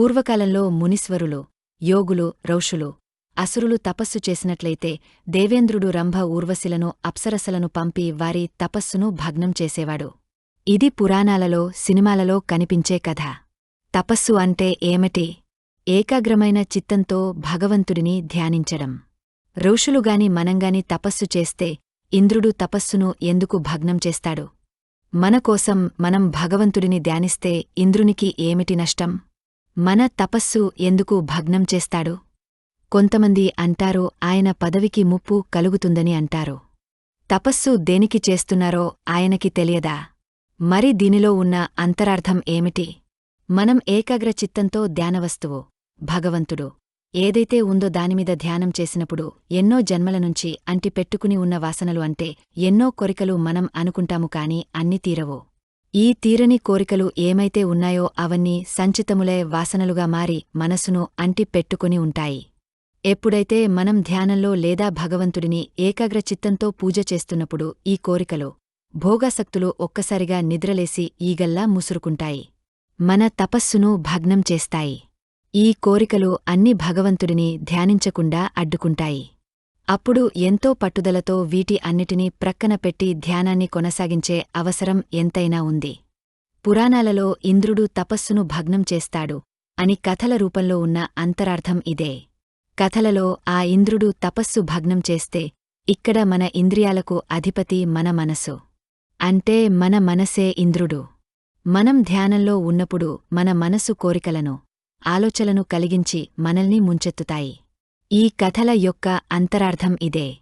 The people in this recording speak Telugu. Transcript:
పూర్వకాలంలో మునీశ్వరులు యోగులు రౌషులు అసురులు తపస్సు చేసినట్లయితే దేవేంద్రుడు రంభ ఊర్వశిలను అప్సరసలను పంపి వారి తపస్సును భగ్నం చేసేవాడు. ఇది పురాణాలలో సినిమాలలో కనిపించే కథ. తపస్సు అంటే ఏమిటి? ఏకాగ్రమైన చిత్తంతో భగవంతుడిని ధ్యానించడం. ఋషులుగాని మనంగాని తపస్సు చేస్తే ఇంద్రుడు తపస్సును ఎందుకు భగ్నం చేస్తాడు? మనకోసం మనం భగవంతుడిని ధ్యానిస్తే ఇంద్రునికి ఏమిటి నష్టం? మన తపస్సు ఎందుకు భగ్నం చేస్తాడు? కొంతమంది అంటారు ఆయన పదవికి ముప్పు కలుగుతుందని అంటారు. తపస్సు దేనికి చేస్తున్నారో ఆయనకి తెలియదా? మరి దీనిలో ఉన్న అంతరార్థం ఏమిటి? మనం ఏకాగ్ర చిత్తంతో ధ్యానవస్తువు భగవంతుడు. ఏదైతే ఉందో దానిమీద ధ్యానం చేసినప్పుడు ఎన్నో జన్మల నుంచి అంటి పెట్టుకుని ఉన్న వాసనలు అంటే ఎన్నో కోరికలు మనం అనుకుంటాము కాని అన్ని తీరవు. ఈ తీరని కోరికలు ఏమైతే ఉన్నాయో అవన్నీ సంచితములే వాసనలుగా మారి మనసును అంటి పెట్టుకుని ఉంటాయి. ఎప్పుడైతే మనం ధ్యానంలో లేదా భగవంతుడిని ఏకాగ్రచిత్తంతో పూజ చేస్తున్నప్పుడు ఈ కోరికలు భోగాసక్తులు ఒక్కసారిగా నిద్రలేసి ఈగల్లా ముసురుకుంటాయి. మన తపస్సును భగ్నం చేస్తాయి. ఈ కోరికలు అన్ని భగవంతుడిని ధ్యానించకుండా అడ్డుకుంటాయి. అప్పుడు ఎంతో పట్టుదలతో వీటి అన్నిటినీ ప్రక్కన పెట్టి ధ్యానాన్ని కొనసాగించే అవసరం ఎంతైనా ఉంది. పురాణాలలో ఇంద్రుడు తపస్సును భగ్నం చేస్తాడు అని కథల రూపంలో ఉన్న అంతరార్థం ఇదే. కథలలో ఆ ఇంద్రుడు తపస్సు భగ్నం చేస్తే ఇక్కడ మన ఇంద్రియాలకు అధిపతి మన మనసు. అంటే మన మనసే ఇంద్రుడు. మనం ధ్యానంలో ఉన్నప్పుడు మన మనసు కోరికలను ఆలోచనలను కలిగించి మనల్ని ముంచెత్తుతాయి. ఈ కథల యొక్క అంతరార్థం ఇదే.